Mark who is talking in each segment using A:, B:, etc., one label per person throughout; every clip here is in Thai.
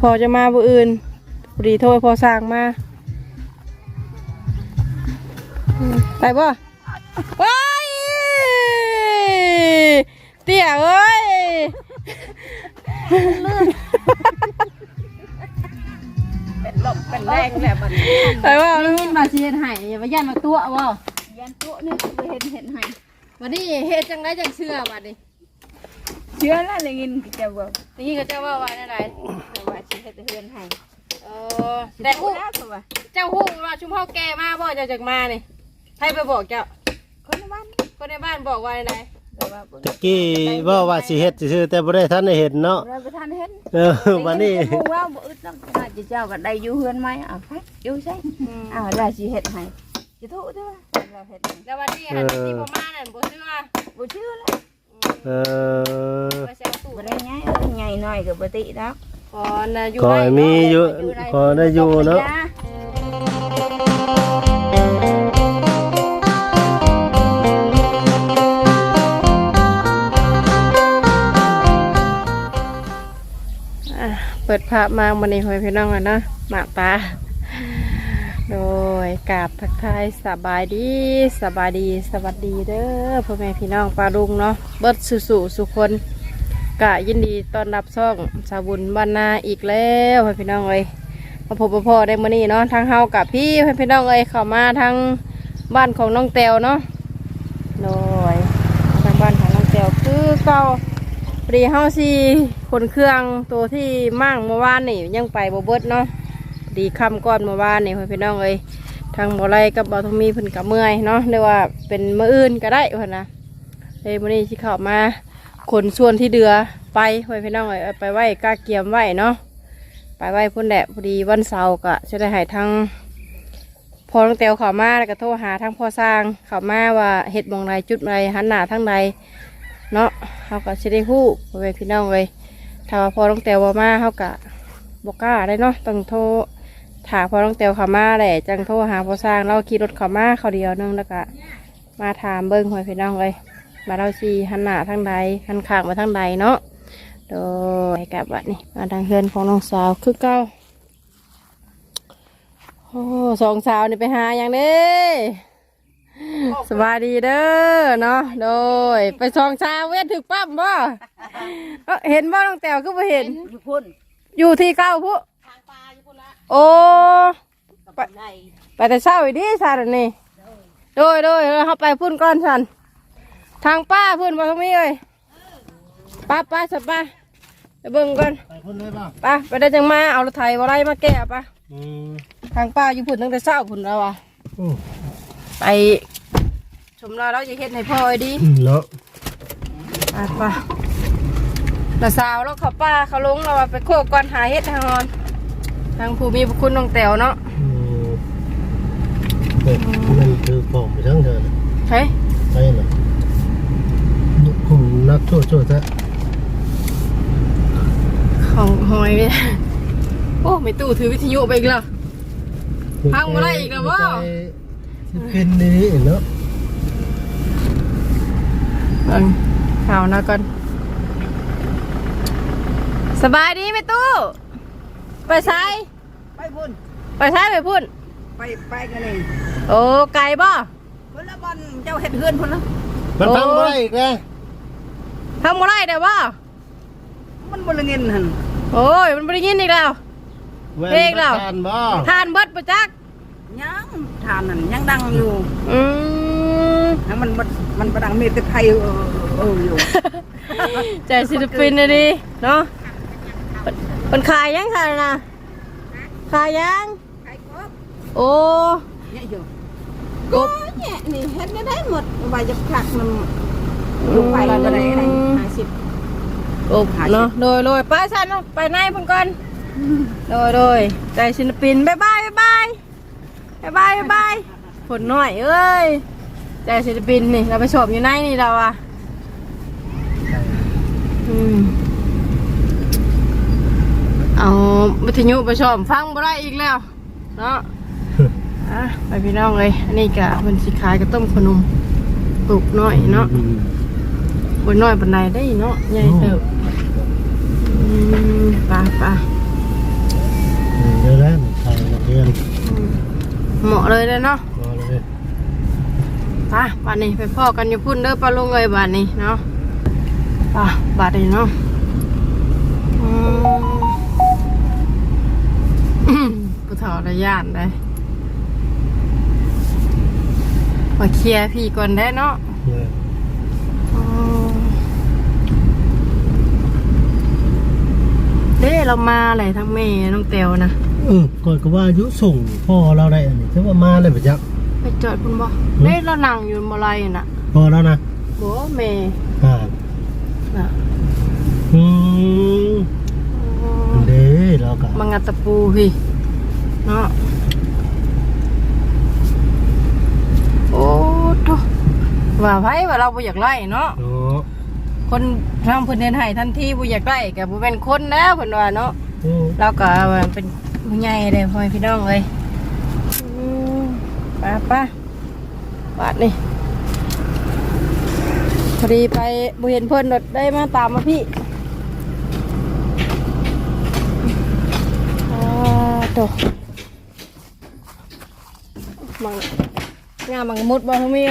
A: พอจะมาบ่อื่นพอดีโทรให้พอสร้างมาอืมไปบ่ว้ายเตี้ยเอ้ย
B: เป็นลมเป็นแรงแบบมัน
A: ไปบ่
C: ได้ยินว่าสิเฮ็ดให้อย่ามาย่านมาตัวบ่
B: ยันตัวนี่คือเห็นเห็นให้
C: วันนี้เฮ็ดจังไดจังเชื่อบัดนี้
B: เชื่อแล้วเลยกินจะบอก
C: นี่ก็เจ้าว่าว่าได้ได
B: แต่ว่าสิเฮ็ดเฮือนให้
C: เออแต่ฮู้
B: แล้วคือว่า
C: เจ้าฮู้ว่าชุมเฮาแก่มาบ่เจ้าจักมานี่ให้ไปบอกเจ้า
B: คนในบ้าน
C: คนในบ้านบอกว่าได้
B: แต่ว่าบ่
D: ตะกี้ว่าว่าสิเฮ็ดซื่อๆแต่บ่ได้ทันได้เห็นเนาะ
B: เราไปทานเห็น
D: เออวันนี้
B: หมู่เราบ่อึดน้ำน่าจะเจ้าก็ได้อยู่เฮือนไหมอะไปอยู่ใช่อ้าวได้สิเฮ็ดให้จะถูกเด้อเราเฮ็ดให้
C: แล้ววันนี้หันที่บ่มานั่นบ่เชื่อ
B: บ่เชื่อแล้ว
D: เออ
C: ว่าสิเอาตู้
B: บ่ได้ไงเอ้ยไงหน่อยก็บ่ติดอก
C: ขอน่ะอยู่
D: ขอ
C: ไว้
D: ให้มีอยู่ขอได้อยู่เนาะ
A: อะเปิดภาพมาวันนี้หอยพี่น้องกันเนาะหมากปลาโดยกราบทักทายสบายดีสบายดี สวัสดีเด้อพ่อแม่พี่น้องปลาลุงเนาะเบิดสุสุสุคน กะยินดีต้อนรับซ่องสาวบุญบ้านนาอีกแล้วพี่น้องเอ้ยมาพบมาพ่อได้มื้อนี้เนาะทางเฮากับพี่พี่น้องเอ้ยเข้ามาทางบ้านของน้องแตวเนาะโดยทางบ้านของน้องแตวคือเก่าพอดีเฮาสิคนเครื่องตัวที่มั่งเมื่อวานนี่ยังไปบ่เบิดเนาะดีค่ำก้อนเมื่อวานนี่พี่น้องเอ้ยทางบ่ไรกับบ่ทองมีเพิ่นกับเมื่อยเนาะเรียกว่าเป็นมื้ออื่นก็ได้เพิ่นนะเลยมื้อนี้สิเข้ามา ขนส่วนที่เดือไปไว้พี่น้องเอ้ยเอาไปไว้กาเกียมไว้เนาะไปไว้พุ่นแหละพอดีวันเสาร์ก็จะได้ให้ทางพอตั้งแต่เขามาแล้วก็โทรหาทางพ่อสร้างเขามาว่าเฮ็ดหมองใดจุดใดหันหน้าทางใดเนาะเขาก็สิได้ฮู้พ่อแม่พี่น้องเลยถ้าว่าพอต้องแตวบ่มาเขาก็บอกกล้าได้เนาะต้องโทรถามพอต้องแตวเขามาแหละจังโทรหาพ่อสร้างเราขี่รถเขามาเขาเดียวนึงแล้วก็มาถามเบิ้งพ่อแม่พี่น้องเลย มาเราสีหันหน้าทางใดหันข้างมาทางใดเนาะโดยกลับบัดนี่มาทางเฮือนของน้องสาวคือเก้าโอ้สองสาวนี่ไปหาอย่างเด้สวัสดีเด้อเนาะโดย ไปซองชาเวทถึกปั๊มบ่เอ้อเห็นบ่น้องแต้วก็บ่เห็น
B: อยู่พุ่น
A: อยู่ที่เก้าผู้โอ้ไปไปแต่เช้าอีดีสันนี่โดยโดยเราเข้าไปพุ่นก้อนสัน ทางป้าพุ่นบ่ต้องมีเอ้ยป้าป้าสับป้าไปเบิ่งก่อน
D: ไปพุ่นได้ป่ะ
A: ป้าไปได้จังมาเอารถไถบ่ไรมาแก้ป้า
D: อืม
A: ทางป้าอยู่พุ่นตั้งแต่เช้าพุ่นแล้วอะ
D: อืม
A: ไปชมเราเราจะเฮ็ดให้พ่อไอ้ดี
D: เนาะ
A: อะไป่ะนาสาวแล้วเขาป้าเขาลงเราว่าไปโคกก่อนหาเฮ็ดทางนอน ทางผู้มีพระคุณน้องแต๋วเนาะ
D: อืมเฮ้ยมันคือของไปทั้งเธอนะ
A: เฮ้ย
D: ไปน่ะลูกของ นักโทษโทษซะ
A: ของหอยเนี่ยโอ้ไม่ตู้ถือวิทยุไปอีกแล้วพังบ่ได้อีกแล้วบ่
D: สิเป็นนี่เนาะ
A: เบิ่งข่าวนะก่อน สบายดีไหมตู้ ไปใช้
B: ไปพุ่น
A: ไปใช้ไปพุ่น
B: ไปไปกันเลย
A: โอ้ไก่บ่
B: พุ่นละบอลเจ้าเฮ็ดเฮือนพุ่นละ
D: มันพังบ่ได้อีกนะ
A: ทำอะไรเดี๋ยวบ่
B: มันบ่ละเงินหั่น
A: โอ้ยมันไม่ได้ยินอีกแล้ว
D: แม่น
A: เพลงแล้ว
D: บ่ทานบ่
A: ทานเบิดประจัก
B: ยังทานนั่นยังดังอยู่
A: อืม
B: นะมันมันมันประดังมีแต่ไทยเออเอออยู่
A: ใจศิลปินนะดิเนาะเป็นเป็นขายยังค่ะนะขายยัง
B: ไทยครบ
A: โอ้
B: เนี่ยอยู่
A: กบ
B: เนี่ยนี่เฮ็ดได้ได้หมดว่าจะผักมัน ลูกไปก็ได้อะไรห้าสิบ
A: กบเนาะโดยโดยไปสันเนาะไปไหนเพิ่นก่อนโดยโดยใจศิลปินบายบายบายบายบายบายบายผลหน่อยเอ้ยใจศิลปินนี่เราไปชมอยู่ไหนนี่เราอะอืมเอาวิทยุไปชมฟังบ่ได้อีกแล้ว เนาะอะไปพี่น้องเลยอันนี้กะมันสิขายกระต้มขนมปลูกน้อยเนาะ
D: อืม
A: บนน้อยบนไหนได้เนาะใหญ่เติบปลาปลาเดี๋แล้วทางเพื่นเหมาะเลยเลยเนาะป่ะบาทนี้ไปพ่อกันอยู่พุ่นเด้อปลาลงเลยบาทนี้เนาะป่ะบาทนี้เนาะผู้ถอดระยานได้มาเคลียร์พี่ก่อนได้เนาะ ด้เรามาอะไรทั้งแม่น้องเตียวนะ
D: เออก่อนก็ว่าอายุส่งพ่อเราได้อันนี้จะว่ามาเลยปะจ๊ะ
A: ไปจอดคุณบ่เด้เรานั่งอยู่บนไรน่ะ
D: พอแล้วนะ
A: บ่แม่
D: อ่า
A: น่ะ
D: อืมเด้เรากะ
A: มังัดตะปูพี่เนาะโอ้โตว่าไผว่าเราบ่อยากไล่เนาะ
D: เนาะ
A: คนทางเพิ่นเดินให้ทันทีบ่อยากไล่ก็บ่เป็นคนแล้วเพิ่นว่าเนาะ
D: โอ้
A: เราก็ว่าเป็นผู้ใหญ่เลยพ่อแม่พี่น้องเลยอืมไป้าป้าบาดนี่พอดีไปบุเห็นเพิ่นรถได้มาตามมาพี่อ่าโตมังงามังมุดบ่เขามี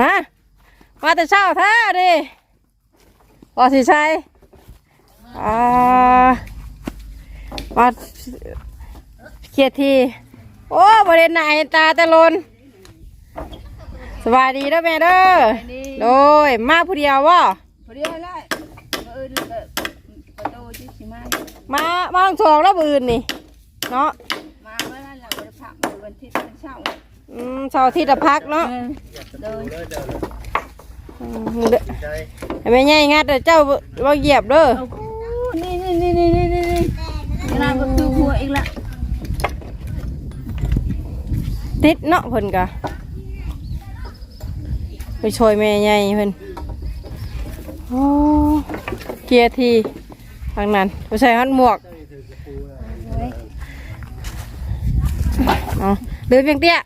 A: ฮะ มาแต่เช้าแท้ดิพอสิใช่อ่ามาเคลียร์ที โอ้บริเวณไหนตาแต่ลนสบายดีเด้อแม่เด้อโดยมาผู้เดียววะ
B: พอดีเลยเออประตูที่สิมา
A: มามาลองทองแล้วบืนนี่เนาะ
B: มาเมื่อนั้นเราไปพักมื้อวันที่เป็นเช้า
A: อืมเสาร์อาทิตย์ละพักเนาะ
B: เดิน
A: อืมเด้อให้แม่ใหญ่งัดเด้อเจ้าบ่เหยียบเด้อ
B: เอากูนี่นี่นี่นี่นี่นี่นี่งานก็คือหัวอีกละ
A: ติดเนาะเพิ่นกะไปช่วยแม่ใหญ่เพิ่นโอ้เกียร์ทีทางนั้นไปใส่ฮันหมวกเอาเดินเพียงเตี้ย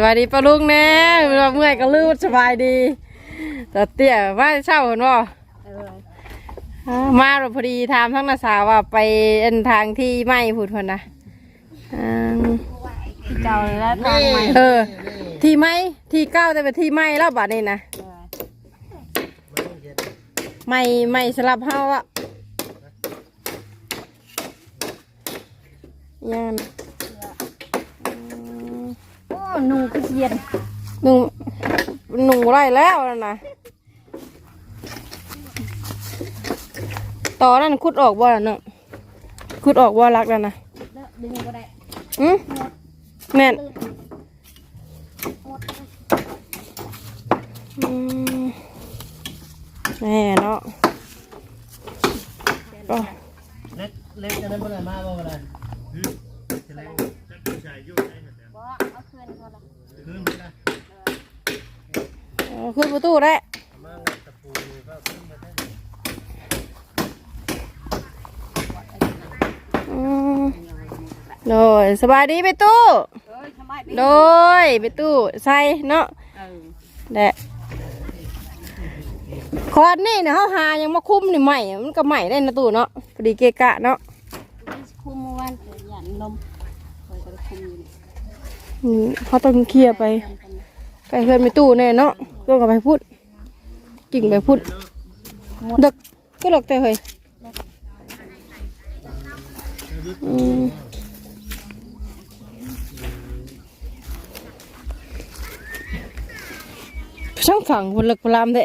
A: สบายดีปะลุงแน่เวลาเมื่อยก็ลืมสบายดีแต่เตี้ยว่าเช่าเห็นบ่
B: เออ
A: อ่ามาเราพอดีถามทั้งนาสาวว่าไปเอ็นทางที่ไม่พูดคนนะอ่า
B: เจ้าแล้วทางใหม่
A: เออ ที่ไม่ที่เก้าแต่เป็นที่ไม่แล้วบัดนี้นะไม่ไม่สลับเฮาอะย่าน
B: โอ้หนูก็เย็น
A: หนุ่งหนุ่งไรแล้วนั่นนะต่อนั่นคุดออกบ่ล่ะเนาะคุดออกบ่รักแล้วนะ
B: ดึงก็ได้
A: อืมแม่นอืมแม่เนาะโอ้
D: เล็กเล็กจะนั้นเมื่อไหร่มาบ่เมื่อไหร่
B: บ่ เอาคืนก็ได้
D: คืนไปนะ
A: เอาขึ้นประตูได้
D: มางัดตะปูก็ขึ้นมาได้
A: อืมโดยสบายดีไปตู้
B: เอ้ยสบายดี
A: โดยไปตู้ใส่เนาะ
B: เออ
A: แดะคอนนี่เนี่ยเขาหายังมาคุ้มนี่ใหม่มันก็ใหม่ได้นะตู้เนาะพอดีเกะกะเนาะ
B: คุมเมื่อวานเกิดหยันนมคอยก็ได้คุมอยู่
A: เขาต้องเคลียร์ไปไปเพื่อนไปตู้แน่เนาะก็กับไปพูดกิ่งไปพูดดึกก็หลอกแต่เฮ้ยอืมช่างขังคนเลิกพลามเด้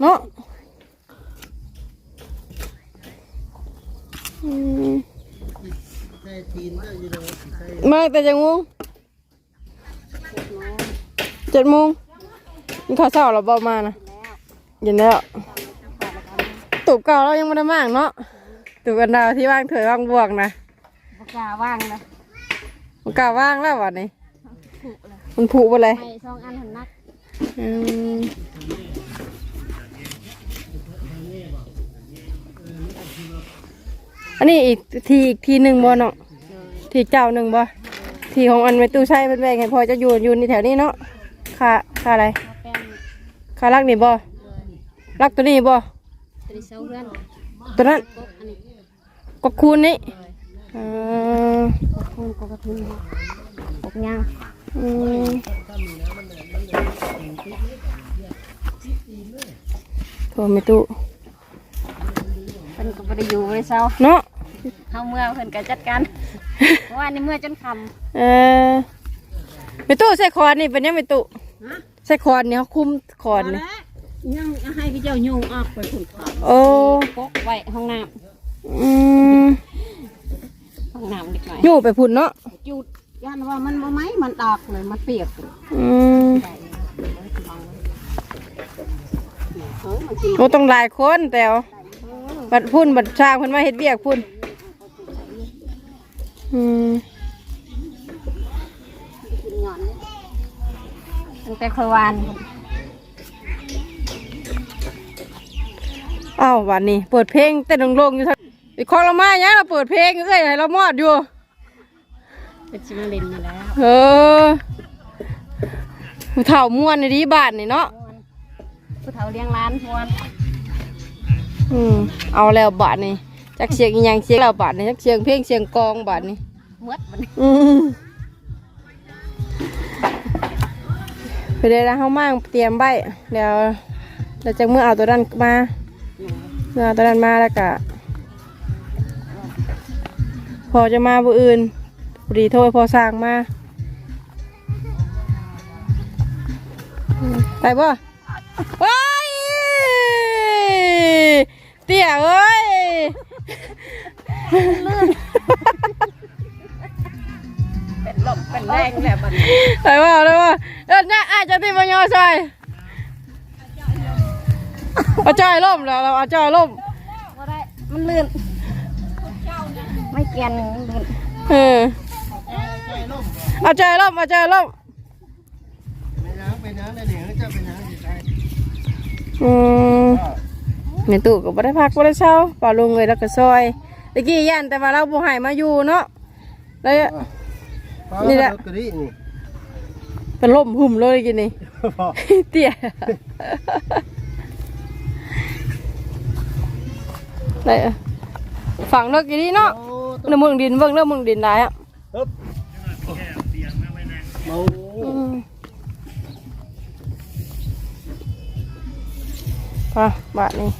A: เนาะอืม มาแต่จะงงเจ็ดโมงกินข้าวเช้าเราเบามานะเย็นแล้วตูบเก่าเรายังไม่ได้มากเนาะตูบกันดาวที่ว่างเถยว่างบวกนะ
B: ปากกาว่างนะ
A: มันกล้าว่างแล้ววันนี้มันผูกไปเลย
B: ไปสองอันหันนัก
A: อืมอันนี้อีกทีอีกทีหนึ่งบ่เนาะ ทีเจ้าหนึ่งบ่ทีของอันไปตู้ใช้เป็นแบงให้พอจะอยู่อยู่ในแถวนี้เนาะค่าค่าอะไร
B: มาแป้ง
A: ค่ารักนี่บ่รักตัวนี้บ่
B: นนี้เสาเพื่อน
A: ตัวนั้น
B: กกอันนี้
A: ก็คูณนี่เออก
B: กคูณกกกระทุนกกยาง
A: อืมโทรไม่ตู้
B: เพิ่นก็บ่ได้อยู่บ่ได้เศร้า
A: เนาะ
B: เฮาเมื่อเพิ่นก็จัดการเพราะว่านี่เมื่อจนค่
A: เออไม่ตู้ใส่คอนนี่เป็นยังไม่ตู้ใส่คอนนี่เขาคุมคอนนี่
B: ยังให้พี่เจ้ายุ่งออกไปคุณขาม
A: โอ้
B: กกไว้ห้องน้
A: อืมำ
B: ห้องน้ำเด็กหน่อย
A: อยู่ไปพุ่นเนาะ
B: จุดยันว่ามันบ่ไหมมันดอกเลยมันเปียก
A: อืม
B: เออมันสิ
A: โอ้ต้องหลายคนแต่วบัดพุ่นบัดช่างเพิ่นมาเฮ็ดเวียกพุ่น อืม
B: กินหย่อนเลยตั้งแต่คอยวาน
A: อ้าววันนี้เปิดเพลงเต้นลงๆอยู่ทางอีกคองเรามาเนี่ยเราเปิดเพลงเอ้ยให้เรามอดอยู่
B: เป็นชิมาเล่นมาแล้ว
A: เออผู้เฒ่าม่วนในดีบ้านนี่เนาะ
B: ผู้เฒ่าเลี้ยงร้านพวน
A: อืมเอาแล้วบาทนี่ จักเสียงอีหยังเสียงแล้วบาทนี่จักเสียงเพลงเสียงกลองบาทนี่
B: หมดมัน
A: อืมไปเลยนะเฮามั่งเตรียมใบเดี๋ยวเดี๋ยวจะเมื่อเอาตัวนั้นมาเมื่อเอาตัวนั้นมาแล้วก็พอจะมาบุอื่นพอดีโทรพอสร้างมาอืมไปบ่ไปเตี้ยเอ้ย
B: เป็นลมเป็นแรงแบบมัน
A: ไปว่าเลยว่าเออเนี่ยอาจจะตีมันยอซอยเอาจอยล่มแล้วเราเอาจอยล่ม
B: บ่ได้มันลื่นไม่เกียนลื่น
A: เออเอาจอยล่มเอาจอยล่ม
E: ไปน้ำไปน้ำได้เดี๋ยวจะไปน้ำดีใจ
A: อืมเมตู่ก็บ่ได้พักบ่ได้เช้าป่าลุงเลยแล้วก็ซอย ตะกี้ย่านแต่ว่าเราบ่ให้มาอยู่เนาะแล้วนี่แหละ
E: กระดิ่งนี่
A: เป็นล่มหุ่มเลยกินนี่
E: พอ
A: เตี้ยได้อะฝั่งเลิกกี่ดีเนาะ
E: โอ้
A: เนื้อมึงดินเบิ่งเนื้อมึงดินได้อะ
E: ฮึบเมา
A: อืมไปบาทนี้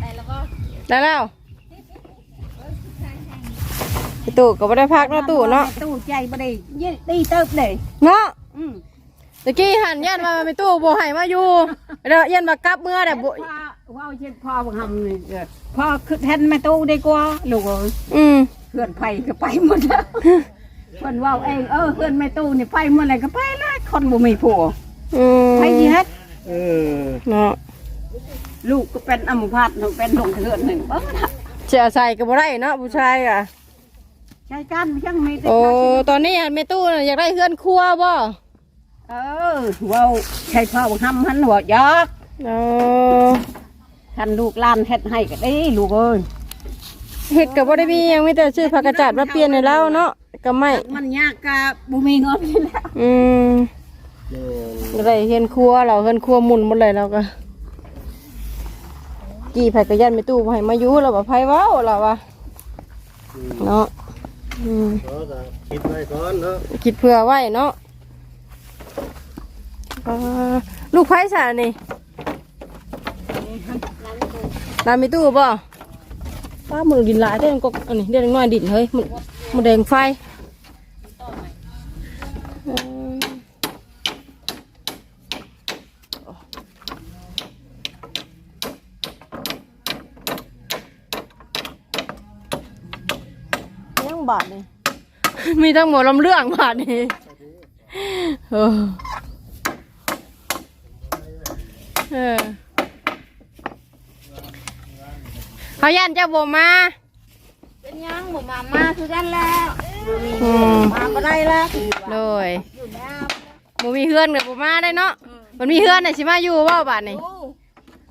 B: ได้แล้วก็
A: ได้แล้วไอ้ตู่ก็ไม่ได้พักเนาะตู่เนาะ
B: ตู้ใจบ่ได้ยืดตีเติบเลย
A: เนาะ
B: อืม
A: ตะกี้หันยันมาไปตู้โบให้มาอยู่เดี๋ยวยันมากลับเมื่อแต่บุ
B: พ่อว่าวเช็ดพ่อบังคำนี่เกิดพ่อคือแทนแม่ตู้ได้กว่าลูกเอ้ย
A: อืม
B: เพื่อนไปก็ไปหมดแล้วเพื่อนว่าวเองเออเพื่อนแม่ตู้นี่ไปเมื่อไหรก็ไปแล้วคนบ่มีผัว
A: อืม
B: ไปสิเฮ็ด
E: เออ
A: เนาะ
B: ลูกก็เป็นอัมพาตลูกเป็นหลงเถื่อนหนึ่งเออ
A: เสียใส่ก็บ่ได้เนาะผู้ชายอะ
B: ใช้กันยังมีแต่
A: โอ้
B: ข้าวกิน
A: ตอนนี้หันแม่ตู้น่ะอยากได้เฮือนครัวบ่
B: เออว่าวใช้พ่อบังคำหันหัวยอก
A: เออ
B: ท่านลูกหลานเฮ็ดให้ก็ได้ลูกเอ้ย
A: เฮ็ดก็บ่ได้มีหยังมีแต่ซื้อผักกระจาดมาเปลี่ยนให้เราเนาะก็ไม่
B: มันยากกะบ่มีเงินนี่แหล้ว
A: อืม
E: เดิน
A: อะไรเห็นครัวเราเห็นครัวหมุนหมดเลยเราก็ กี่ไผกระยันไม่ตู้ไผมาอยู่เราบอกไผเว้าเราวะเนาะอืม
E: ก็จะคิดไว้ก่อนเนาะ
A: คิดเผื่อไว้เนาะอ่าลูกไผสานี่ลามีตู้บ่ป้ามือดินหลายได้ก็อันนี้เด็กน้อยดินเฮ้ยมันมันแดงไฟเออ ยังบาทนี่ มีทั้งหมดลำเรื่องบาทนี่เออเออเขายันเจะบ่มา
B: เป็นยังบ่มามาคือกันแล้วบ่มี
A: อืม
B: มาบ่ได้แล้ว
A: โดย
B: อยู่แล้ว
A: บ่มีเฮือนกับบ่มาได้เนาะมันมีเฮือนน่ะสิมาอยู่บ่บาทนี่
B: โอ้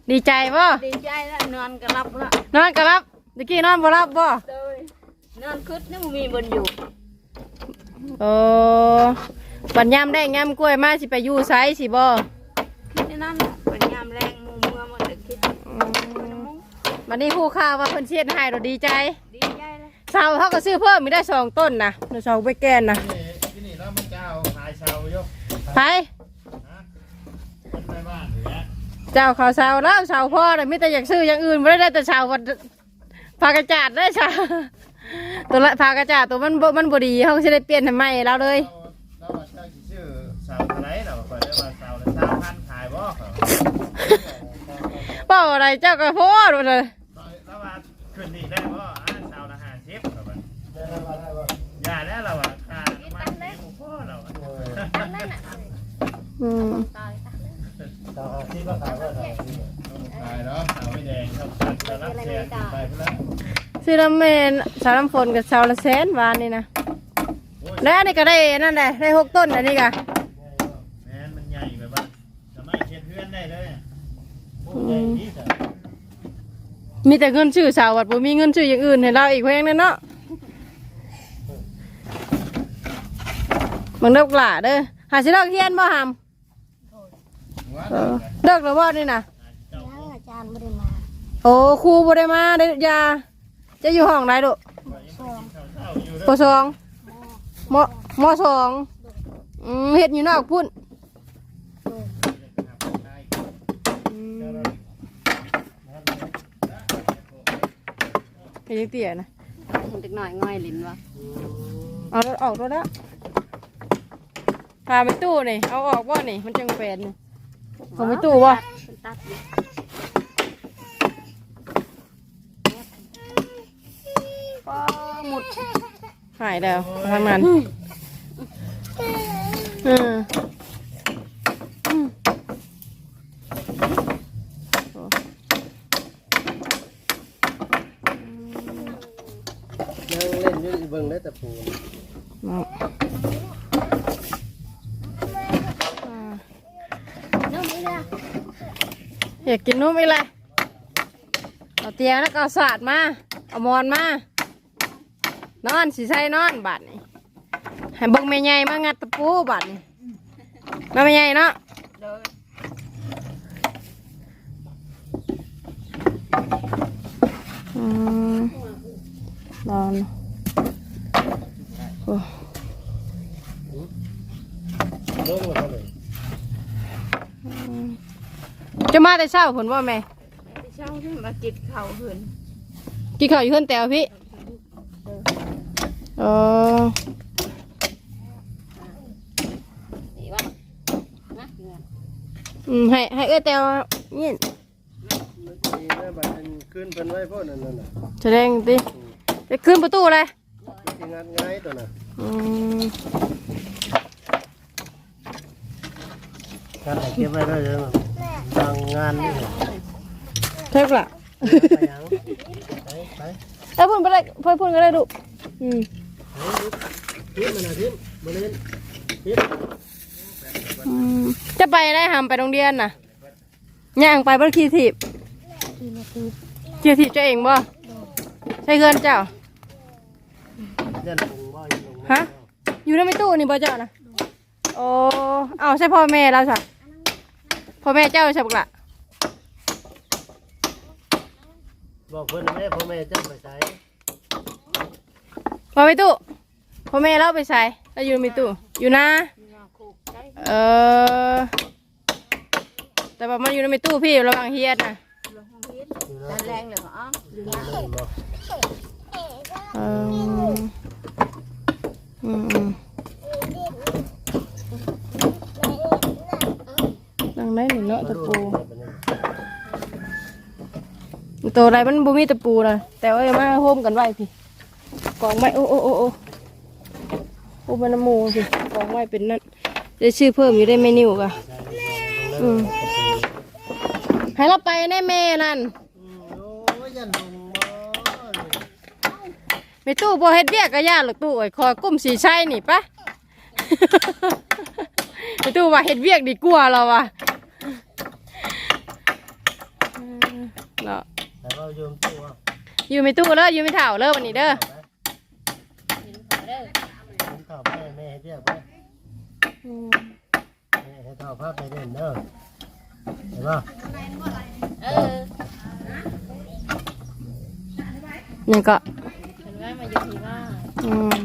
A: ดีใจบ่
B: ดีใจแล้วนอนก็รับแล้ว
A: นอนก็รับตะกี้นอนบ่รับบ่
B: เลยนอนคึดยังมีบนอยู่
A: โอ้ปัดยามได้งามกล้วยมาสิไปยูไซสิบ
B: อนี่นั่นปันยาม
A: แร
B: งมูเมื่อหมดเลยคิด
A: อืมันนี่คู่ข่าวว่าเพิ่นเชียดให้เราดีใจ
B: ดีใจเลย
A: เสาเขาก็ซื้อเพิ่มมีได้สองต้นนะหนูชยวเสไปแกนนะ
D: ที่นี่แล้วมันจะเอาขายเชาโยกไปน
A: เจ้าเขาเสาแล้วเสาพ่อเลยไม่แต่อยากซื้ออย่างอื่นไม่ได้แต่เสาวัดปากกระจาดได้เสา ตัวละพากระจาดตัวมันบ่มันบดีเขาจะได้เปลี่ยนทำไมเราเลย
D: เราว่าเจ้าสิชื่อเสาอะไรเราก็ได้ว่าเสาละสามพันขายบ่
A: เปล่าอะไรเจ้าก็พ่อดูเลย
D: แล้วว่าขึ้นนี่ได้บ่อ่าเสาละห้าสิบเราว่าอย่าแล้วเราว่าค่าน้ำมันมีหมู่พ่อเราอะ
A: อืม
D: เสาที่ก็ขายว่าเสาขายเนาะเสาไม่แดงครับเสารับแทนไปเพื่อแล้ว
A: ซื้อลำเมนสาวลำฝนกับสาวละแสนวานนี่นะแล้วอันนี้ก็ได้นั่นแหละได้หกต้นอันนี้ก็
D: แม่นมันใหญ่แบบว่าสามารถเช็ดเพื่อนได้เลยอะโอ้ใหญ่ดีจ้ะ
A: มีแต่เงินชื่อสาววัดบ่มีเงินชื่ออย่างอื่นให้เราอีกเพียงนั้นเนาะมึงเลิกหล่าเด้อหาสิเลิกเฮียนบ่หาม
D: หัว
A: เออเลิกแล้วบ่นี่นะ
C: อาจารย์ไม่ได้มา
A: โอ้ครูบ่ได้มาได้ยา จะอยู่ห้องไหนลูก
D: เท่าๆอยู่
A: ปสองมมสองอืมเฮ็ดอยู่นอกพุ่นอืมเฮ็ดยังเตี้ยนะ
C: เห็นเด็กหน่อยง่อยลิ้นวะ
A: เอารถออกรถแล้วพาไปตู้นี่เอาออกบ่นี่มันจังเป็นนี่เอาไปตู้บ่
C: ตัดอยู่
A: ป้า หมดหายแล้วทางนั้นอืมอืมโอ้
D: ยังเล่นอยู่เบิ่งได้แต่ปูน
A: เอาอ่า
C: น้องไม่ได้
A: อยากกินนุ่มอีกเลยเอาเตียงแล้วก็เอาสาดมา เอาหมอนมา นอนสีใส่นอนบาดนี่ให้เบิ่งแม่ใหญ่มางัดตะปูบาดนี่มาแม่ใหญ่เนาะ
B: เลย
A: อืมนอนโอ้
D: ลงแล้วก็เลย
A: จะมาแต่เช้าผลว่าแม่
B: ไปเช่าที่มากินข้าวเหือน
A: กินข้าวอยู่เพื่อนแต่วพี่เออ
C: ดีวะนะเงิน
A: อืมให้ให้เอ้ยแต่วนี่
D: นี่แม่บัดเป็นขึ้นเพิ่นไว้พ่อนั่นน่ะ
A: แสดงดิจะขึ้นประตูเลย
D: สิงัดง่ายตัวน่ะ
A: อืม
D: งานไหนเก็บไว้ได้เลยบางงานนี่
A: เท่าละ
D: ไปยังไปไป
A: เอ้ยพูดไปได้พูดพูดก็ได้ดูอืม
D: ทิมมันนะทิมบ่เล่นทิม
A: จะไปได้หามไปโรงเรียนน่ะย่างไปบ้านคีทีบคีทีบเจ้าเองบ่ใช่เงินเจ้าฮะอยู่ในไม่ตู้นี่บ่เจ้านะโอ้เอาใช่พ่อแม่เราสักพ่อแม่เจ้าใช่ปะล่ะ
D: บอกเพิ่อนแม่พ่อแม่เจ้าไปใช้
A: พอไม่ตู้พ่อแม่เราไปใส่เราอยู่ในไม่ตู้อยู่นะเออแต่ว่ามันอยู่ในไม่ตู้พี่ระวังเฮียดนะ
B: แรงเลยเหรออนะ
D: เอ
A: ออืมดังได้หนึ่งเนาะตะปูตัวอะไรมันบ่มีตะปูนะแต่ว่าเอามาโฮมกันไว้พี่ กองไม้โอ้โอ้โอ้โอ้โอ้มันน้ำมูพี่กองไม้เป็นนั่นได้ชื่อเพิ่มอยู่ได้เมนิวกะอืมให้เราไปแน่แม่นั่น
D: โอ้ยยันลงบ่
A: ไม่ตู้บ่เฮ็ดเบี้ยกะย่าหรอกตู้ไอ้คอยกุ้มสีชัยนี่ปะไม่ตู้ว่าเฮ็ดเบี้ยกดีกว่าเราว่ะเออเนาะ
D: แต่เราโยมตัว
A: อยู่ไม่ตู้เด้ออยู่ไม่เถ่าเด้อวันนี้เด้อ
D: ผมตอบแม่แม่ให้เรียกไป
A: อืม
D: แม่ให้ตอบภาพไปเล่นเด้อเห็นป่ะ
C: เออ
A: นี่ก็
B: เห็นว่ามาอยู่ที่บ้าน
A: อืม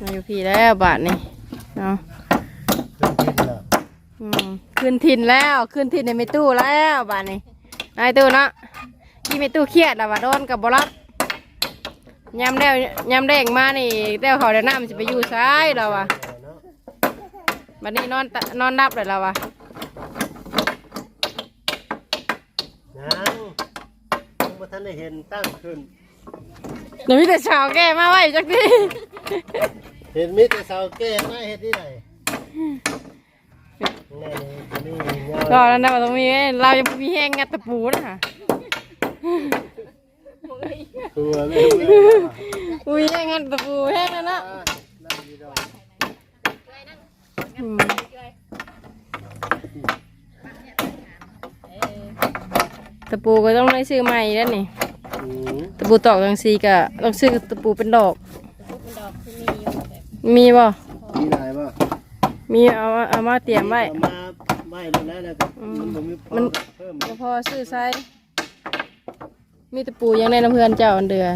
A: มาอยู่พี่แล้วบาทนี่เนาะอืมขึ้นทินแล้วขึ้นทินในไม่ตู้แล้วบาทนี่นายตู้เนาะที่ไม่ตู้เครียดแล้วว่าโดนกับบรับ ยำแล้วยำแดงมานี่เต้วเขาเดี๋ยวน้ำจะไปอยู่ซ้ายแล้ววะบัดนี้นอนตะนอนนับเลยแล้ววะ
E: ยังยังบ่ทันได้เห็นตั้งขึ้น
A: เดี๋ยวมีแต่ชาวแก่มาไว้จักที
E: เห็นมิแต่เสาแก้มาเฮ็ดที่ไหนแน่นี่ตัวนี้ยาว
A: ก็แล้วนะว่าตรงนี้เรายังบ่มีแห้งงัดตะปูนะค่ะ
E: ตัวเลย
A: อุ้ยแห้งงัดตะปูแห้งแล้วเนาะอืมตะปูก็ต้องได้ซื้อใหม่แล้วนี่
E: อืม
A: ตะปูตอกจังซีก็ต้องซื้อตะปูเป็นดอกมีบ่
E: มีหลายบ่
A: มีเอามาเอามาเตรียมไว้
E: เอามาไว้แล้วแล้วแล้วก็มันบ่มีพอ
A: มัน
E: เพิ่ม
A: บ่พอซื้อใช้ มีตะปูยังในน้ำเพื่อนเจ้าอันเดือ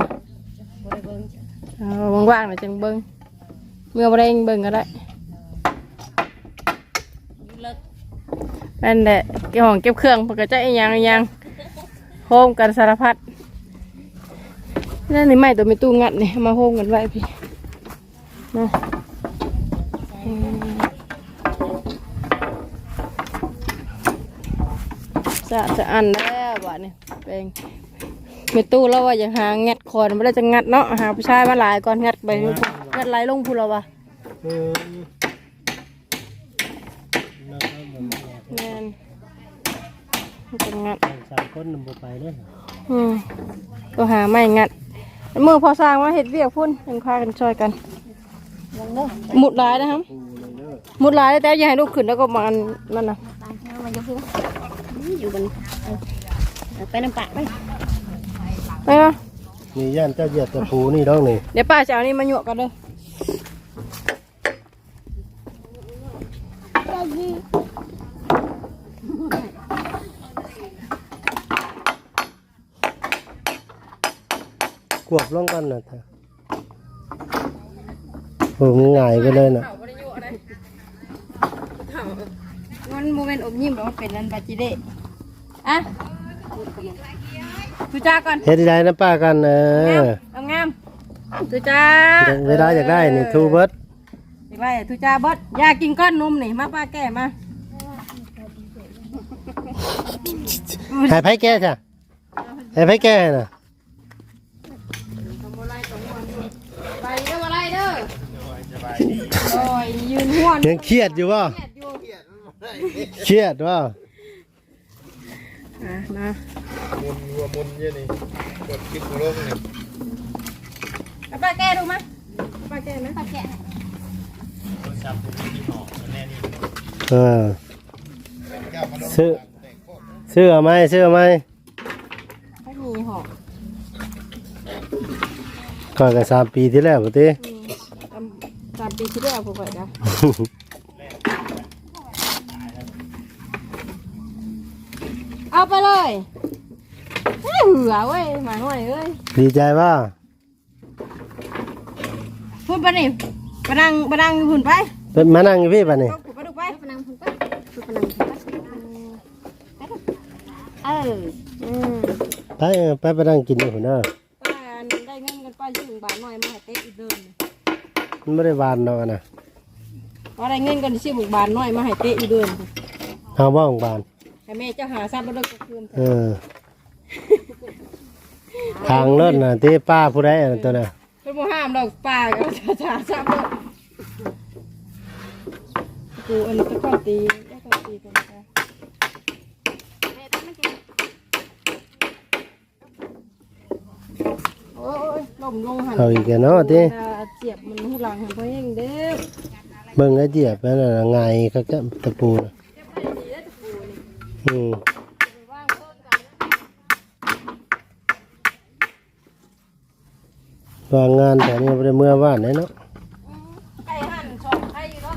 A: เอาว่างๆหน่อยจังเบิ้งเมื่อบ่ได้เบิ้งก็ได้นั่นแหละเก็บของเก็บเครื่องเพื่อก็จะอีหยังยังโฮมกันสารพัดนั่นนี่ไม่ตัวมีตู้งัดนี่มาโฮมกันไว้พี่นะอืมสะจะอันแล้วบ้านี่เป็น มีตู้แล้วว่าอย่างหางัดคอนไม่ได้จะงัดเนาะหาผู้ชายมาหลายก่อนงัดไปงัดไหลลงพูเราวะ
E: เออนะครับผม
A: แม่นมันจะงัด
E: สามคนนำบ่ไปเด้อ
A: อืมก็หาไม่งัดมือพอสร้างว่าเห็ดเวียกพุ่นยังพากันช่วยกันหมุดหลายนะครับ
E: ปูเลยเด้อ
A: หมุดหลายแต่อย่าให้ลูกขึ้นแล้วก็มาอันนั่นนะ
B: มาอยู่ที่อยู่บนไปน้ำปะไป
A: ไปเนาะ
E: นี่ย่านเจ้าเหยียบตะปูนี่ดอกนี่
A: เดี๋ยวป้าจะเอานี่มาหยวกกันเด้อ
E: กวบลงกันน่ะเถอะโอ้ง่ายไปเลยน่ะ
A: มันโมเมนต์อมยิ้มแบบว่าเป็นนันบาจิเดะอะ ทุจ้าก่อน
E: เฮ็ดได้นะป้ากันเออ
A: เอางามทุจ้า
E: เวลาอยากได้นี่ทูเบิด
A: อยากได้ทุจ้าเบดอยากกินก้อนนมนี่มาป้าแก่มา
E: ให้ไผแก้จ้ะให้ไผแก้น่ะ
A: ไปเด้ออะไรเด้อโอ้ยยืนห้วน
E: ยังเครียดอยู่บ่เครียดว่า
A: อะนะ
D: มุนวัวมุนเยอะนี่กดคลิปโลกนี่
A: เอาป้าแก่ดูมาป้าแก่ไหมป้าแก่
D: โทรศัพท์ผมมีหอกแน่นี่
E: เออซื้อซื้อเอาไหมซื้อเอาไหม
A: ไม่มีหอก
E: ก่อนกันสามปีที่แล้วปกติ
A: อืมสามปีที่แล้วผมไปนะ เอาไปเลยเฮ้ยเหือเว้ยหมาหน่อยเอ้ย
E: ดีใจว่า
A: พูดไปนี่ไปนั่งไปนั่งหุ่นไป
E: เป็นมานั่งอยู่พี่ป่ะนี่
A: ก็ขุดไปดูไป
B: ไปนั่งพุ่งไปไปนั่งพุ่งไปเออ
A: อืม
E: ไปเออไปไปนั่งกินอยู่พุ่นเด้อ
A: ป้าได้เงินกันป้ายืมบาทหน่อยมาให้เตะอีกเดิน
E: มันไม่ได้หวานดอกอะนะ
A: ว่าได้เงินกันสิบุกบาทหน่อยมาให้เตะอีกเดิน
E: เอาบ้องบาน
A: ให้แม่เจ้าหาทรัพย์บ่ได้ก็คืน
E: เออทางรถน่ะที่ป้าผู้ใดอะตัวน่ะ
A: เพิ่นบ่ห้ามดอกป้าก็จะหาทรัพย์บ่กูอันนี้ก็ต้องตีก็ต้องตีกันนะคะโอ้ยล้มลงหัน
E: เอาอีกแล้วเนาะที่
A: เวลาเจ็บมันหูหลังหันเพราะยังเด้อ
E: เบิ่งแล้วเหยียบแล้วน่ะไงก็จะตะปูน่ะ วางงานแต่นี่ไม่ได้เมื่อว่านไหนเนาะ
A: ไก่หั่นชมไก่เนาะ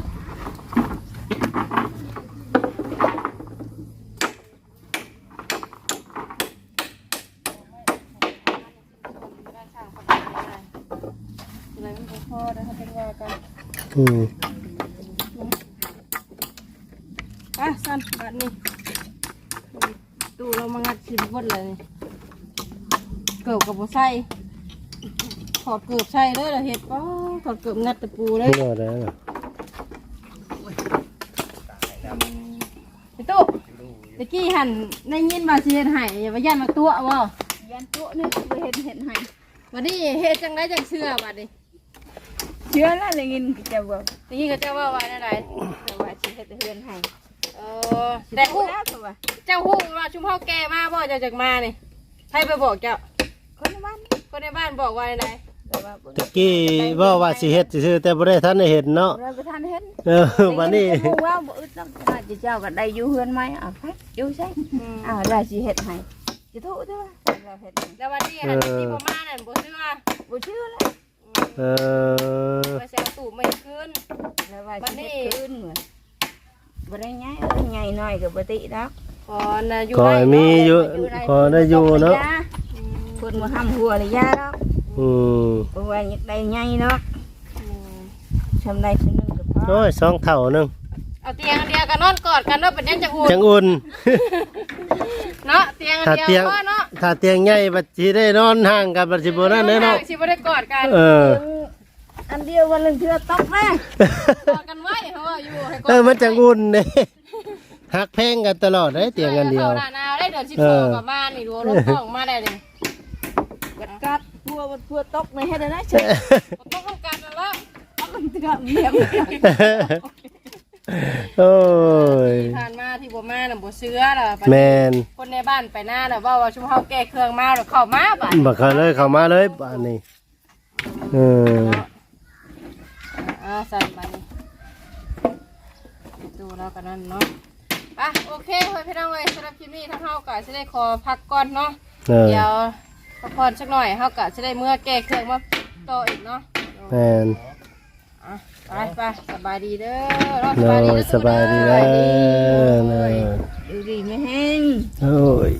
E: อืม
A: เลยนี่เกือบกับบ่ใส่ถอดเกือบใส่เลยเหรอเห็ดก็ถอดเกือบงัดตะปูเลย
E: ไม่รอดแล้วน่ะ
A: ไอ้ตู้ตะกี้หันได้ยินว่าสิเฮ็ดให้อย่ามาย่านมาตัวบ่
B: ยันตัวนี่บ่เห็นเห็นให้
A: บัดนี้เฮ็ดจังไดจังเชื่อบัดนี้
B: เชื่อแล้วได้ยินก็จะบอก
A: ตะกี้ก็เจ้าว่าว่าอะไร
B: แต่ว่าสิเฮ็ดเฮือนให้
A: เออ แต่ฮู้
B: แล้วเพราะว่า
A: เจ้าฮู้ว่าชุมเฮาแก่มาบ่เจ้าจักมานี่ให้ไปบอกเจ้า
B: คนในบ้าน
A: คนในบ้านบอกว่าอะไร
B: แต่ว่าบ่
E: ตะกี้ว่าว่าสิเฮ็ดซื่อๆแต่บ่ได้ทันได้เฮ็ดเนาะ
B: เราไปทานเห็น
E: เออวันนี้
B: ได้ยิก็ว่าบ่อึดต้องว่าจะเจ้าก็ได้อยู่เฮือนไหมอะไปอยู่ใช่อ้าวได้สิเฮ็ดให้จะถูกเด้อเราเฮ็ดให้
A: แล้ววันนี้หันที่พ่อมานั่นบ่เชื่อ
B: บ่เชื่อแล้ว
E: เออ
A: ว่าสิเอาตู้ไม่ขึ้น
B: แล้วว่าสิเฮ็ดคืนเหมือน บ่ได้ง่ายเอ้ยง่ายน้อยก็บ่ติดอก
A: ก่อนน่ะอยู่
E: ขอ
A: ได้
E: ให้มีอยู่ขอได้อยู่เนาะ
B: เพิ่นบ่ห้ามหัวเลยยาดอก
E: อืม
B: เพราะว่าอยากได้ใหญ่เนาะทำได้คือหนึงก็พอ
E: โอ้ยสองเท่านึง
A: เอาเตียงอันเดียวกันนอนกอดกันเนาะเป็นยังจะอุ่น
E: จังอุ่น
A: เนาะเตียงอัน
E: ถ้า
A: เดียว
E: เตียง
A: พอเนาะ
E: ถ้าเตียงใหญ่บัดสิได้นอนห่างกันบัดสิบ่นั่นเด้อเนาะ
A: สิบ่ได้กอดกัน
E: เออ
B: อันเดียววันหนึงเทื่อตกแม่
A: กอดกันไว้เฮาอยู่ให้กอด
E: เออมันจังอุ่นเด้หักแพงกันตลอดเด้เตียงกันเดียว
A: หน้าหนาวได้เดือน
E: เออ
A: 12กลับบ้านนี่ดูรถกล้องมาได้นี่
B: กัดกัดพัวบัดพัวตกในให้ได้นะเชื่อ
A: บ่ต้องทำกันนั่นแล้ว
B: มันเทื่อเมียม
E: โอ้ย
A: ที่ผ่านมาที่บ่มาน่ะบ่เชื่อล่ะบัด
E: แม
A: นี้
E: น
A: คนในบ้านไปหน้าแล้วว่าว่าชุมเฮาแก้เครื่องมาแล้วเข้ามาบัด
E: บักเขาเลยเข้ามาเลยบ้านนี้เออ
A: อ่าใส่บัดนี้ดูแล้วกันนั่นเนาะไปโอเคเฮ้ยพี่น้องเอ้ยสำหรับคลิปนี้ทั้งเฮาก็สิได้ขอพักก่อนเนาะ
E: เออ
A: เดี๋ยวพักผ่อนสักหน่อยเฮาก็สิได้เมื่อแก้เครื่องมาต่ออีกเนาะ
E: แมน
A: อะไปไปสบายดีเด้อเนาะ
E: โอ้ยสบายดีแล้วเนอะ
B: ดูดีไม่แห้ง
E: โอ้ย